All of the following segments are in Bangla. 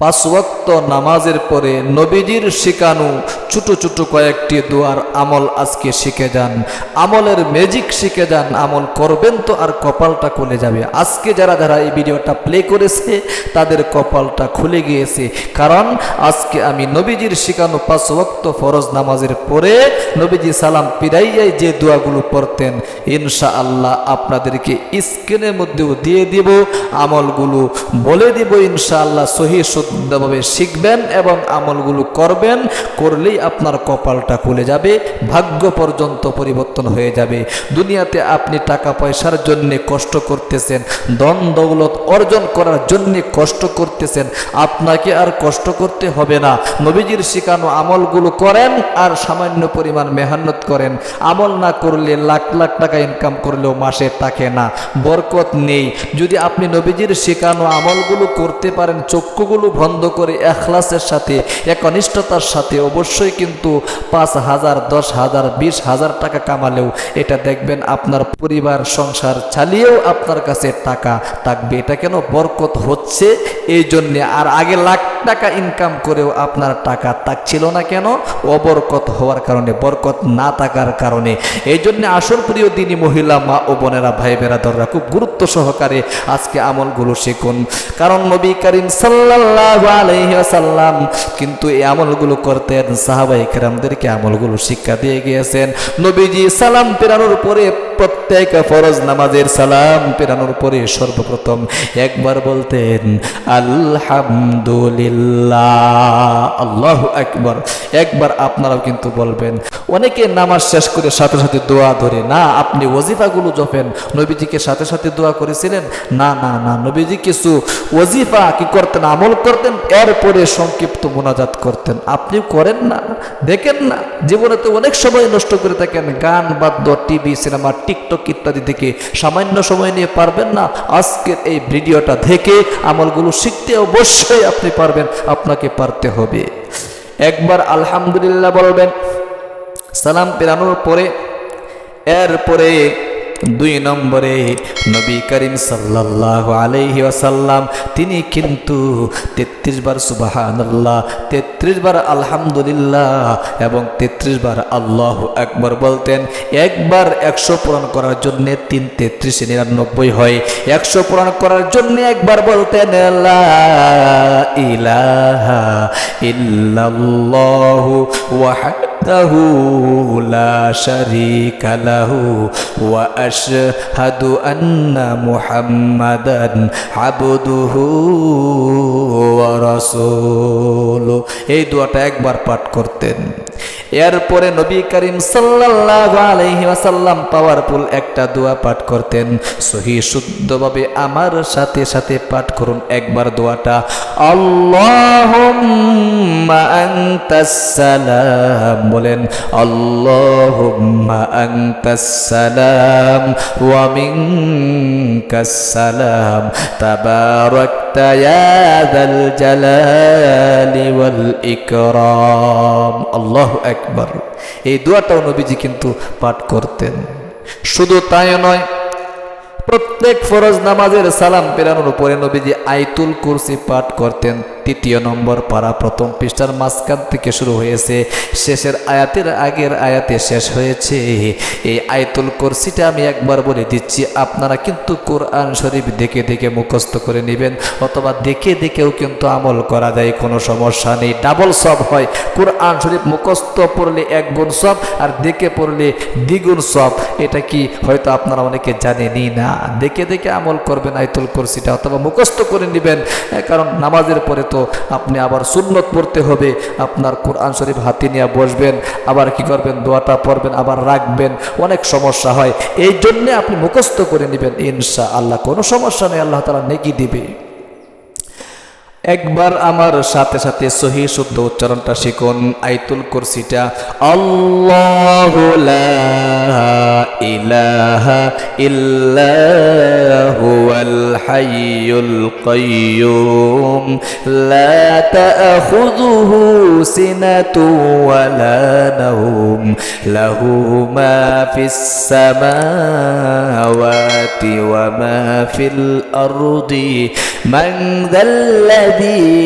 পাঁচ ওয়াক্ত নামাজের পরে নবীজির শিখানো ছোট ছোট কয়েকটি দোয়ার আমল আজকে শিখে যান। আমলের ম্যাজিক শিখে যান। আমল করবেন তো আর কপালটা খুলে যাবে। আজকে যারা যারা এই ভিডিওটা প্লে করেছে, তাদের কপালটা খুলে গিয়েছে। কারণ আজকে আমি নবীজির শিখানো পাঁচ ওয়াক্ত ফরজ নামাজের পরে নবীজি সালাম পিরাইয়াই যে দোয়াগুলো পড়তেন ইনশা আল্লাহ আপনাদেরকে স্ক্রিনের মধ্যেও দিয়ে দিব। আমলগুলো বলে দিব ইনশা আল্লাহ সহি শুদ্ধভাবে শিখবেন এবং আমলগুলো করবেন। করলেই আপনার কপালটা খুলে যাবে, ভাগ্য পর্যন্ত পরিবর্তন হয়ে যাবে। দুনিয়াতে আপনি টাকা পয়সার জন্য কষ্ট করতেছেন দন দৌলত অর্জন করার জন্য কষ্ট করতেছেন, আপনাকে আর কষ্ট করতে হবে না। নবীজির শিখানো আমলগুলো করেন আর সামান্য পরিমাণ মেহনত করেন। আমল না করলে লাখ লাখ টাকা ইনকাম করলেও মাসে থাকে না। বরকত নেই। যদি আপনি নবীজির শেখানো আমলগুলো করতে পারেন, চক্ষুগুলো বন্ধ করে এখলাসের সাথে, একনিষ্ঠতার সাথে অবশ্যই কিন্তু পাঁচ হাজার, দশ হাজার, বিশ হাজার টাকা কামালেও এটা দেখবেন আপনার পরিবার, সংসার চালিয়েও আপনার কাছে টাকা থাকবে। এটা কেন বরকত হচ্ছে? এই জন্যে আর আগে লাখ টাকা ইনকাম করেও আপনার টাকা থাকছিল না কেন? অবরকত হওয়ার কারণে, বরকত না থাকার কারণে। এই জন্য আসল প্রিয় দিনী মহিলা, মা ও বোনেরা ভাই বেরাদররা খুব গুরুত্ব সহকারে আজকে আমলগুলো শিখুন। কারণ নবী করিম ওয়াসাল্লাম কিন্তু এই আমলগুলো করতেন সাহাবাই কেরামদেরকে আমলগুলো শিক্ষা দিয়ে গিয়েছেন। নবীজি সালাম পেরানোর পরে প্রত্যেক ফরজ নামাজের সালাম পেরানোর পরে সর্বপ্রথম একবার বলতেন, আলহামদুলিল্লাহ। আল্লাহ একবার একবার আপনারাও কিন্তু বলবেন। অনেকে নামাজ শেষ করে সাথে সাথে দোয়া ধরে, না, আপনি ওজিফাগুলো জপেন। নবীজিকে সাথে সাথে দোয়া করেছিলেন, না না না, নবীজি কিছু ওজিফা কি করতেন, আমল করতেন? এরপরে সংক্ষিপ্ত মোনাজাত করতেন। আপনি করেন না, দেখেন না। জীবনে তো অনেক সময় নষ্ট করে থাকেন। গান, বাদ্য, টিভি, সিনেমা, টিকটক ইত্যাদি থেকে সামান্য সময় নিয়ে পারবেন না। আজকের এই ভিডিওটা দেখে আমলগুলো শিখতে অবশ্যই আপনি পারবেন, আপনাকে পারতে হবে। একবার আলহামদুলিল্লাহ বলবেন, সালাম পেরানোর পরে, এরপরে দুই নম্বরে নবী করিম সাল্লাল্লাহু আলাইহি ওয়াসাল্লাম, তিনি কিন্তু তেত্রিশ বার সুবাহানাল্লাহ, তেত্রিশ বার আলহামদুলিল্লাহ এবং তেত্রিশ বার আল্লাহ একবার বলতেন। একবার একশো পূরণ করার জন্যে তিন তেত্রিশে নিরানব্বই হয়। একশো পূরণ করার জন্য একবার বলতেন ইলাহা ইল্লাল্লাহু ওয়াহদাহু লা لا شريك له وأشهد أن محمدا عبده ورسوله এই দোয়াটা একবার পাঠ করতেন এরপরে নবী করিম ওয়াসাল্লাম পাওয়ারফুল একটা দোয়া পাঠ করতেন। সহি শুদ্ধভাবে আমার সাথে সাথে পাঠ করুন একবার দোয়াটা। সালাম বলেন সালাম তাবারাকতা ইয়া ذا الجلال والإكرام الله أكبر এই দোয়াটাও নবীজি কিন্তু পাঠ করতেন। শুধু তাই নয়, প্রত্যেক ফরজ নামাজের সালাম পেরানোর উপরে নবীজি আইতুল কুরসি পাঠ করতেন। তৃতীয় নম্বর পারা প্রথম পৃষ্ঠার মাঝখান থেকে শুরু হয়েছে। শেষের আয়াতের আগের আয়াতে শেষ হয়েছে। এই আয়তুল কুরসিটা আমি একবার বলে দিচ্ছি, আপনারা কিন্তু কোরআন শরীফ দেখে দেখে মুখস্থ করে নেবেন, অথবা দেখে দেখেও কিন্তু আমল করা যায়, কোনো সমস্যা নেই। ডাবল সব হয়, কোরআন শরীফ মুখস্থ পড়লে এক গুণ সব, আর দেখে পড়লে দ্বিগুণ সব। এটা কি হয়তো আপনারা অনেকে জানেনই না। দেখে দেখে আমল করবেন আয়তুল কুরসিটা, অথবা মুখস্থ করে নেবেন কারণ নামাজের পরে তো আপনি আবার সুন্নত পড়তে হবে। আপনার কোরআন শরীফ হাতে নিয়ে বসবেন, আবার কি করবেন? দোয়াটা পড়বেন, আবার রাখবেন। অনেক সমস্যা হয়। এই জন্যে আপনি মুখস্থ করে নেবেন ইনশা আল্লাহ কোনো সমস্যা নেই, আল্লাহ তালা নেকি দিবে। একবার আমার সাথে সাথে সহি শুদ্ধ উচ্চারণটা শিখুন আইতুল কুরসিটা, আল্লাহ ইলাহা ইল্লাহু আল হাইয়ুল কাইয়ুম, লা তাখুযুহু লাহু মা ফিস সামাওয়াতি ওয়া মা ফিল দিয়ে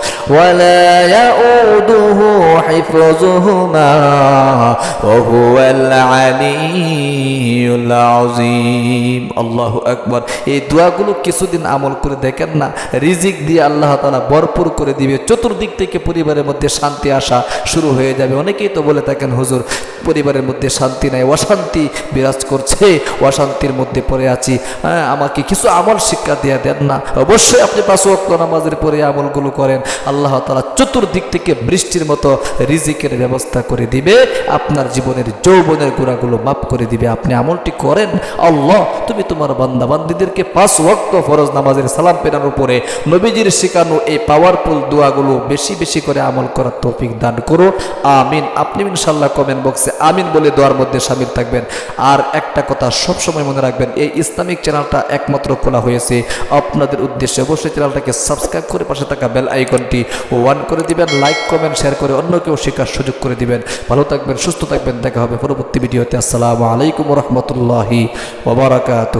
ولا يؤوده حفظهما وهو العلي العظيم الله أكبر এই দোয়াগুলো কিছুদিন আমল করে দেখেন না রিজিক দিয়ে আল্লাহ তালা ভরপুর করে দিবে চতুর্দিক থেকে পরিবারের মধ্যে শান্তি আসা শুরু হয়ে যাবে অনেকেই তো বলে থাকেন হুজুর পরিবারের মধ্যে শান্তি নাই অশান্তি বিরাজ করছে অশান্তির মধ্যে পড়ে আছি হ্যাঁ আমাকে কিছু আমল শিক্ষা দিয়ে দেন না অবশ্যই আপনি পাঁচ ওয়াক্ত নামাজের পরে আমলগুলো করেন আল্লাহ তালা চতুর্দিক থেকে বৃষ্টির মতো রিজিকের ব্যবস্থা করে দিবে, আপনার জীবনের যৌবনের গুণাগুলো মাফ করে দিবে। আপনি আমলটি করেন, আল্লাহ তুমি তোমার বান্দা বান্দিদেরকে পাঁচ ওয়াক্ত ফরজ নামাজের সালাম পেনার উপরে নবীজির শেখানো এই পাওয়ারফুল দোয়াগুলো বেশি বেশি করে আমল করার তৌফিক দান করো আমিন। আপনি ইনশাল্লাহ কমেন্ট বক্সে আমিন বলে দোয়ার মধ্যে সামিল থাকবেন। আর একটা কথা সবসময় মনে রাখবেন, এই ইসলামিক চ্যানেলটা একমাত্র খোলা হয়েছে। আপনাদের উদ্দেশ্যে অবশ্যই চ্যানেলটাকে সাবস্ক্রাইব করে পাশে থাকা বেল আইকনটি ওয়ান করে দিবেন, লাইক, কমেন্ট, শেয়ার করে অন্য কেউ শেখার সুযোগ করে দিবেন। ভালো থাকবেন, সুস্থ থাকবেন, দেখা হবে পরবর্তী ভিডিওতে। আসসালামু আলাইকুম রহমতুল্লাহি ওবরাকাত